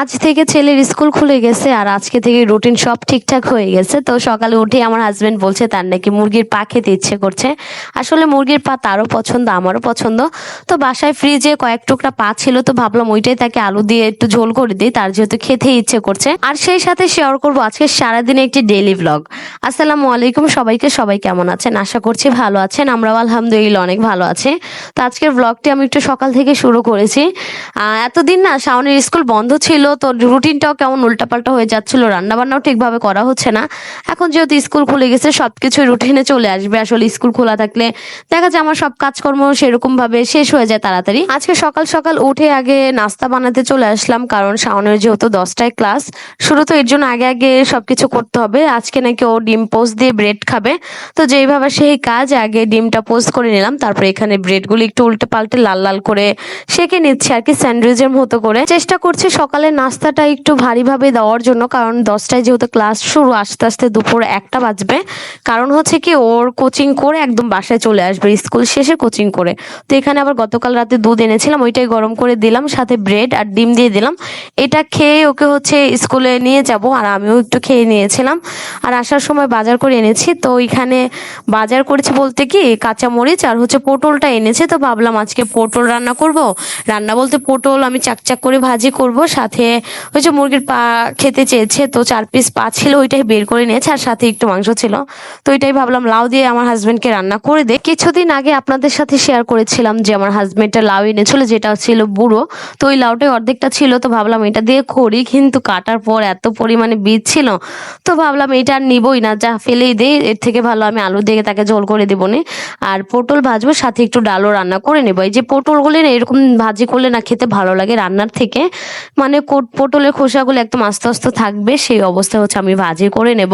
আজ থেকে ছেলের স্কুল খুলে গেছে আর আজকে থেকে রুটিন সব ঠিকঠাক হয়ে গেছে। তো সকালে উঠে আমার হাজব্যান্ড বলছে, তার নাকি মুরগির পা খেতে ইচ্ছে করছে। আসলে মুরগির পা তারও পছন্দ, আমারও পছন্দ। তো বাসায় ফ্রিজে কয়েক টুকরা পা ছিল, তো ভাবলাম ওইটাই তাকে আলু দিয়ে একটু ঝোল করে দিই, তার যেহেতু খেতে ইচ্ছে করছে। আর সেই সাথে শেয়ার করব আজকে সারাদিনে একটি ডেইলি ব্লগ আসসালামু আলাইকুম সবাইকে, সবাই কেমন আছেন? আশা করছি ভালো আছেন, আমরাও আলহামদুলিল্লাহ অনেক ভালো আছি। তো আজকের ব্লগটি আমি একটু সকাল থেকে শুরু করেছি। এতদিন না, শাওনের স্কুল বন্ধ ছিল তো রুটিনটাও কেমন উল্টাপাল্টা হয়ে যাচ্ছিল, রান্নাবান্নাও ঠিকভাবে করা হচ্ছে না। এখন যেহেতু স্কুল খুলে গেছে, সবকিছু রুটিনে চলে আসবে। আসলে স্কুল খোলা থাকলে দেখা যায় আমার সব কাজকর্ম সেরকম ভাবে শেষ হয়ে যায় তাড়াতাড়ি। আজকে সকাল সকাল উঠে আগে নাস্তা বানাতে চলে আসলাম, কারণ শাওনের যেহেতু দশটায় ক্লাস শুরু তো এর জন্য আগে আগে সবকিছু করতে হবে। আজকে নাকি ও ডিম পোস্ট দিয়ে ব্রেড খাবে। তো যেইভাবে সেই কাজ, আগে ডিমটা পোস্ট করে নিলাম, তারপরে এখানে ব্রেডগুলো একটু উল্টে পাল্টে লাল লাল করে সেকে নিচ্ছে আর কি, স্যান্ডউইচের মতো করে। চেষ্টা করছি সকালে নাস্তাটা একটু ভারীভাবে দেওয়ার জন্য, কারণ দশটায় যেহেতু ক্লাস শুরু, আস্তে আস্তে দুপুর একটা বাজবে। কারণ হচ্ছে কি, ওর কোচিং করে একদম বাসায় চলে আসবে, স্কুল শেষে কোচিং করে। তো এখানে আবার গতকাল রাতে দুধ এনেছিলাম, ওইটাই গরম করে দিলাম, সাথে ব্রেড আর ডিম দিয়ে দিলাম। এটা খেয়ে ওকে হচ্ছে স্কুলে নিয়ে যাব, আর আমিও একটু খেয়ে নিয়েছিলাম। আর আসার সময় বাজার করে এনেছি, তো ওইখানে বাজার করেছি বলতে কি কাঁচা মরিচ আর হচ্ছে পটলটা এনেছে। তো ভাবলাম আজকে পটল রান্না করব। রান্না বলতে পটল আমি চাকচাক করে ভাজি করব, সাথে ওই যে মুরগির পা খেতে চেয়েছে, তো চার পিস পা ছিল, ওইটাই বের করে নিয়েছে আর সাথে একটু মাংস ছিল। তো ওইটাই ভাবলাম, লাউ দিয়ে আমার হাজবেন্ডকে রান্না করে দে কিছুদিন আগে আপনাদের সাথে শেয়ার করেছিলাম যে আমার হাজবেন্ডটা লাউ এনেছিল, যেটা ছিল বুড়ো। তো ওই লাউটাই অর্ধেকটা ছিল, তো ভাবলাম এটা দিয়ে করি, কিন্তু কাটার পর এত পরিমাণে বীজ ছিল, তো ভাবলাম এটা আর নিবই না, যা ফেলেই দেই। এর থেকে ভালো আমি আলু দিয়ে তাকে ঝোল করে দেবো নি আর পটল ভাজবো, সাথে একটু ডালও রান্না করে নেব। এই যে পটলগুলি না, এরকম ভাজি করলে না খেতে ভালো লাগে রান্নার থেকে। মানে পটলের খোসাগুলো একদম আস্তে আস্তে থাকবে, সেই অবস্থা হচ্ছে আমি ভাজি করে নেব।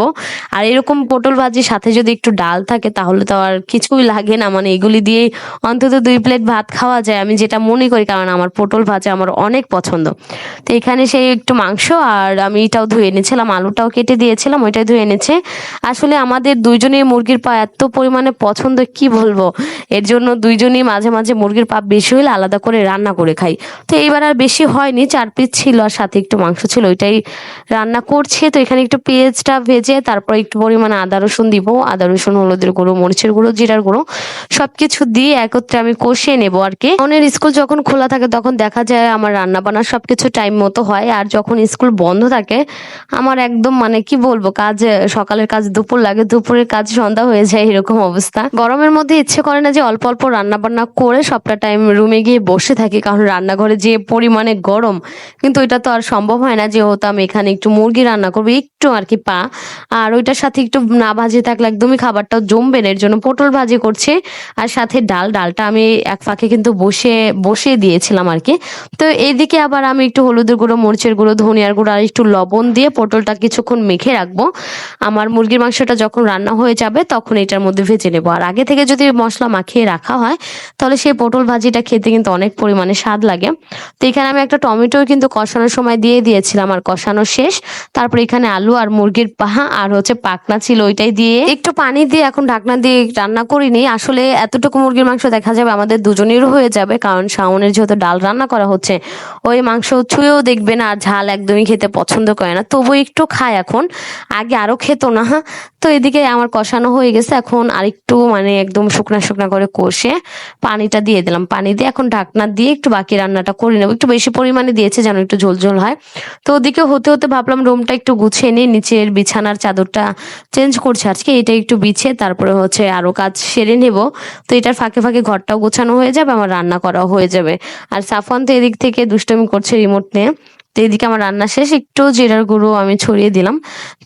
আর এরকম পটল ভাজির সাথে যদি একটু ডাল থাকে তাহলে তো আর কিছুই লাগে না মানে এগুলি দিয়ে অন্তত দুই প্লেট ভাত খাওয়া যায়। আমি যেটা মনে করি, কারণ আমার পটল ভাজা আমার অনেক পছন্দ। তো এখানে সেই একটু মাংস আর আমি এটাও ধুয়ে এনেছিলাম, আলুটাও কেটে দিয়েছিলাম, ওইটাই ধুয়ে এনেছে। আসলে আমাদের দুইজনের মুরগির পা এত পরিমাণে পছন্দ, কি বলব? এর জন্য দুইজনই মাঝে মাঝে মুরগির পা বেশি হলে আলাদা করে রান্না করে খাই। তো এইবার আর বেশি হয়নি, চার পিস ছিল। আর সাথে একটু মাংস ছিল, ওইটাই রান্না করছে। তো এখানে একটু পেঁয়াজটা ভেজে তারপর একটু পরিমাণে আদা রসুন দিব। আদা রসুন, হলুদের গুঁড়ো, মরিচের গুঁড়ো, জিরার গুঁড়ো সবকিছু দিয়ে একত্রে আমি কষিয়ে নেব আর কি। ওনের স্কুল যখন খোলা থাকে তখন দেখা যায় আমার রান্না বান্না সবকিছু টাইম মতো হয়। আর যখন স্কুল বন্ধ থাকে, আমার একদম মানে কি বলব, কাজ, সকালের কাজ দুপুর লাগে, দুপুরের কাজ সন্ধ্যা হয়ে যায় এরকম অবস্থা। গরমের মধ্যে ইচ্ছে করে না যে অল্প অল্প রান্না বান্না করে সবটা টাইম রুমে গিয়ে বসে থাকি, কারণ রান্নাঘরে যে পরিমাণে গরম, কিন্তু এটা তো আর সম্ভব হয় না, যেহেতু আমি এখানে একটু মুরগি রান্না করব, একটু আর কি পা। আর ওইটার সাথে একটু না ভাজি থাকলে একদমই খাবারটাও জমবে না, এর জন্য পটল ভাজি করছে। আর সাথে ডাল, ডালটা আমি এক ফাঁকে কিন্তু বসে বসিয়ে দিয়েছিলাম আর কি। তো এইদিকে আবার আমি একটু হলুদের গুঁড়ো, মরিচের গুঁড়ো, ধনিয়ার গুঁড়ো আর একটু লবণ দিয়ে পটলটা কিছুক্ষণ মেখে রাখব। আমার মুরগির মাংসটা যখন রান্না হয়ে যাবে, তখন এটার মধ্যে ভেজে নেব। আর আগে থেকে যদি মশলা মাখিয়ে রাখা হয়, তাহলে সেই পটল ভাজিটা খেতে কিন্তু অনেক পরিমাণে স্বাদ লাগে। তো এখানে আমি একটা টমেটো কিন্তু কষানোর সময় দিয়ে দিয়েছিলাম আর কষানো শেষ। তারপর এখানে আলু আর মুরগির পাহা আর হচ্ছে পাকনা ছিল ওইটাই দিয়ে। একটু পানি দিয়ে এখন ঢাকনা দিয়ে রান্না করিনি। আসলে এতটুকু মুরগির মাংস দেখা যাবে আমাদের দুজনেরও হয়ে যাবে, কারণ শাওনের যেহেতু ডাল রান্না করা হচ্ছে, ওই মাংস ছুঁয়েও দেখবে না, আর ঝাল একদমই খেতে পছন্দ করে না। তবু একটু খায় এখন, আগে আরও খেত না। তো এদিকে আমার কষানো হয়ে গেছে, এখন আরেকটু মানে একদম শুকনা শুকনা করে কষে পানিটা দিয়ে দিলাম। পানি দিয়ে এখন ঢাকনা দিয়ে একটু বাকি রান্নাটা করে নেব। একটু বেশি পরিমাণে দিয়েছে যেন একটু ঝোল ঝোল হয়। তো ওদিকে হতে হতে ভাবলাম রুমটা একটু গুছিয়ে নিয়ে নিচের বিছানার চাদরটা চেঞ্জ করছে আজকে, এটা একটু বিছে তারপরে হচ্ছে আরও কাজ সেরে নেব। তো এটার ফাঁকে ফাঁকে ঘরটাও গোছানো হয়ে যাবে, আমার রান্না করাও হয়ে যাবে। আর সাফন তো এদিক থেকে দুষ্টমি করছে রিমোট নিয়ে। তো এদিকে আমার রান্না শেষ। একটু জিরার গুঁড়ো আমি ছড়িয়ে দিলাম।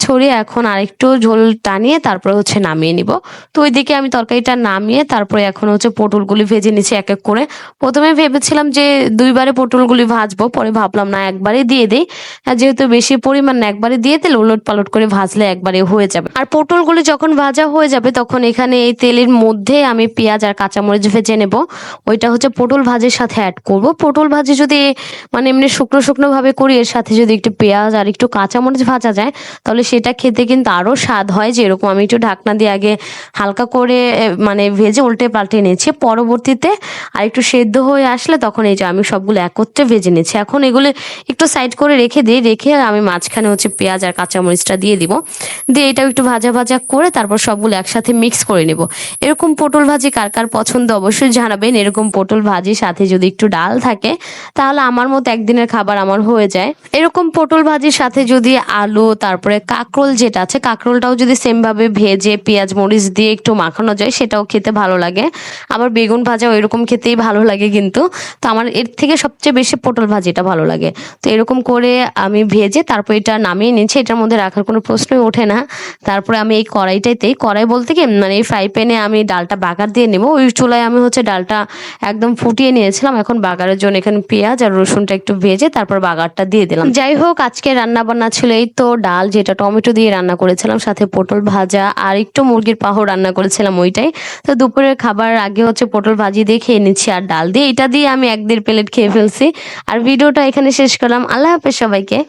ছড়িয়ে এখন আরেকটু ঝোল টানিয়ে তারপরে হচ্ছে নামিয়ে নিব। তো ওইদিকে আমি তরকারিটা নামিয়ে তারপরে এখন হচ্ছে পটলগুলি ভেজে নিচ্ছি এক এক করে। প্রথমে ভেবেছিলাম যে দুইবারে পটলগুলি ভাজবো, পরে ভাবলাম না একবারে দিয়ে দিই। যেহেতু বেশি পরিমাণ একবারে দিয়ে দিলে উলট পালট করে ভাজলে একবারে হয়ে যাবে। আর পটলগুলি যখন ভাজা হয়ে যাবে, তখন এখানে এই তেলের মধ্যে আমি পেঁয়াজ আর কাঁচামরিচ ভেজে নেব। ওইটা হচ্ছে পটল ভাজির সাথে অ্যাড করব। পটল ভাজি যদি মানে এমনি শুকনো শুকনো ভাবে করি, এর সাথে যদি একটু পেঁয়াজ আর একটু কাঁচামরিচ ভাজা যায়, তাহলে সেটা খেতে কিন্তু আরও স্বাদ হয় যেরকম আমি একটু ঢাকনা দিয়ে আগে হালকা করে মানে ভেজে উল্টে পাল্টে নিয়েছি। পরবর্তীতে আর একটু সেদ্ধ হয়ে আসলে তখন এই যে আমি সবগুলো একত্রে ভেজে নিয়েছি। এখন এগুলো একটু সাইড করে রেখে দিই, রেখে আমি মাঝখানে হচ্ছে পেঁয়াজ আর কাঁচামরিচটা দিয়ে দিব। দিয়ে এটাও একটু ভাজা ভাজা করে তারপর সবগুলো একসাথে মিক্স করে নেব। এরকম পটল ভাজি কার কার পছন্দ অবশ্যই জানাবেন। এরকম পটল ভাজির সাথে যদি একটু ডাল থাকে, তাহলে আমার মতো একদিনের খাবার আমার হয়ে যায়। এরকম পটল ভাজির সাথে যদি আলু, তারপরে কাঁকরোল যেটা আছে, কাঁকরোলটাও যদি সেম ভাবে ভেজে পেঁয়াজ, মরিচ দিয়ে একটু মাখানো যায়, সেটাও খেতে ভালো লাগে। আবার বেগুন ভাজাও এরকম খেতেই ভালো লাগে কিন্তু। তো আমার এর থেকে সবচেয়ে বেশি পটল ভাজিটা ভালো লাগে। তো এরকম করে আমি ভেজে তারপর এটা নামিয়ে নিয়েছি, এটার মধ্যে রাখার কোনো প্রশ্নই ওঠে না। তারপরে আমি এই কড়াইটাইতেই, কড়াই বলতে কি মানে এই ফ্রাই প্যানে আমি ডালটা বাগার দিয়ে নেব। ওই চুলায় আমি হচ্ছে ডালটা একদম ফুটিয়ে নিয়েছিলাম। এখন বাগারের জন্য এখানে পেঁয়াজ আর রসুনটা একটু ভেজে তারপর বাগারটা দিয়ে দিলাম। যাই হোক, আজকে রান্না বান্না ছিল এই তো, ডাল যেটা টমেটো দিয়ে রান্না করেছিলাম, সাথে পটল ভাজা, আর একটু মুরগির পাহ রান্না করেছিলাম ওইটাই। তো দুপুরের খাবার আগে হচ্ছে পটল ভাজি দিয়ে খেয়ে নিচ্ছি, আর ডাল দিয়ে, এটা দিয়ে আমি এক দেড় প্লেট খেয়ে ফেলছি। আর ভিডিওটা এখানে শেষ করলাম, আল্লাহ হাফেজ সবাইকে।